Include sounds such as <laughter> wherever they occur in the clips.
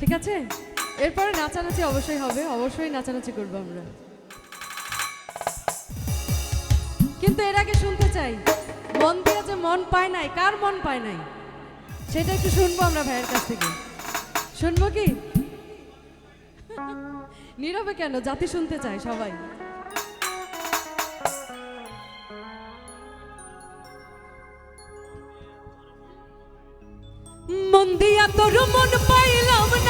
ঠিক আছে? এরপরে নাচানাচি অবশ্যই হবে, অবশ্যই নাচানাচি করব আমরা। কিন্তু এর আগে শুনতে চাই, মন দিয়ে যে মন পায় নাই, কার মন পায় নাই? সেটা একটু শুনব আমরা ভাইয়ের কাছ থেকে। শুনব কি? <laughs> নীরবে কেন? জাতি শুনতে চায় সবাই। মন দিয়া তোর মন পাইলাম না।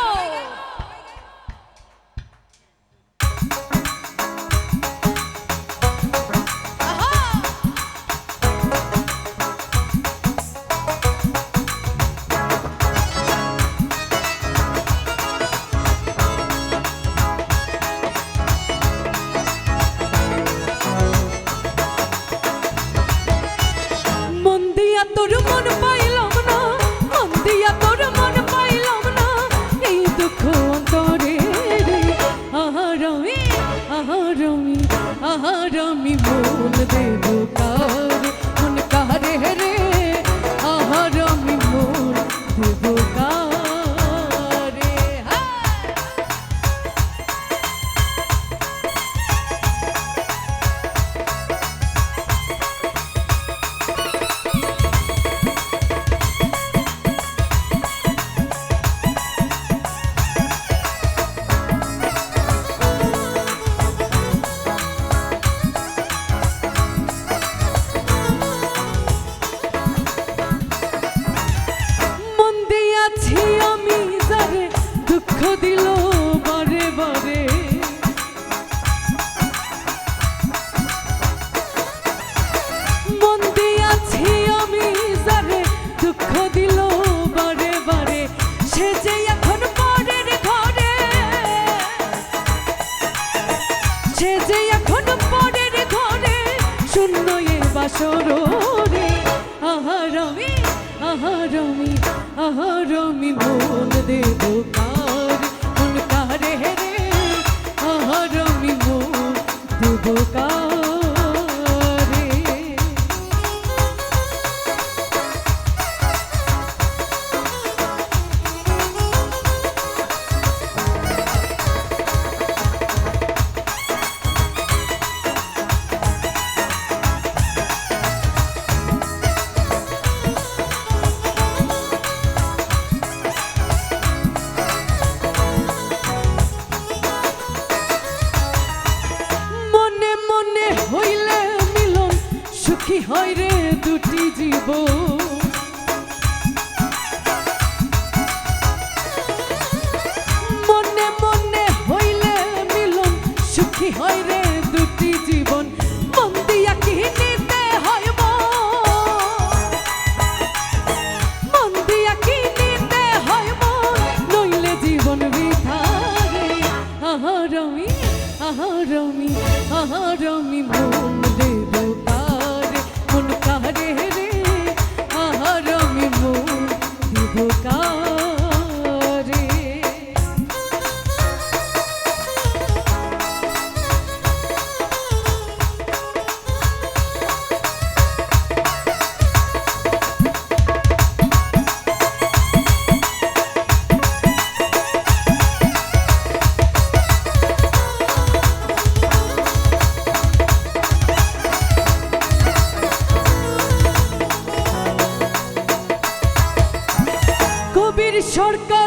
এ রে আহারমি আহারমি আহারমি মন দেব কার মন কারে রে আহারমি মন দেব কারে সুখী হয় রে দুটি জীব মনে মনে হইলে মিলন সুখী হয় রে সরকার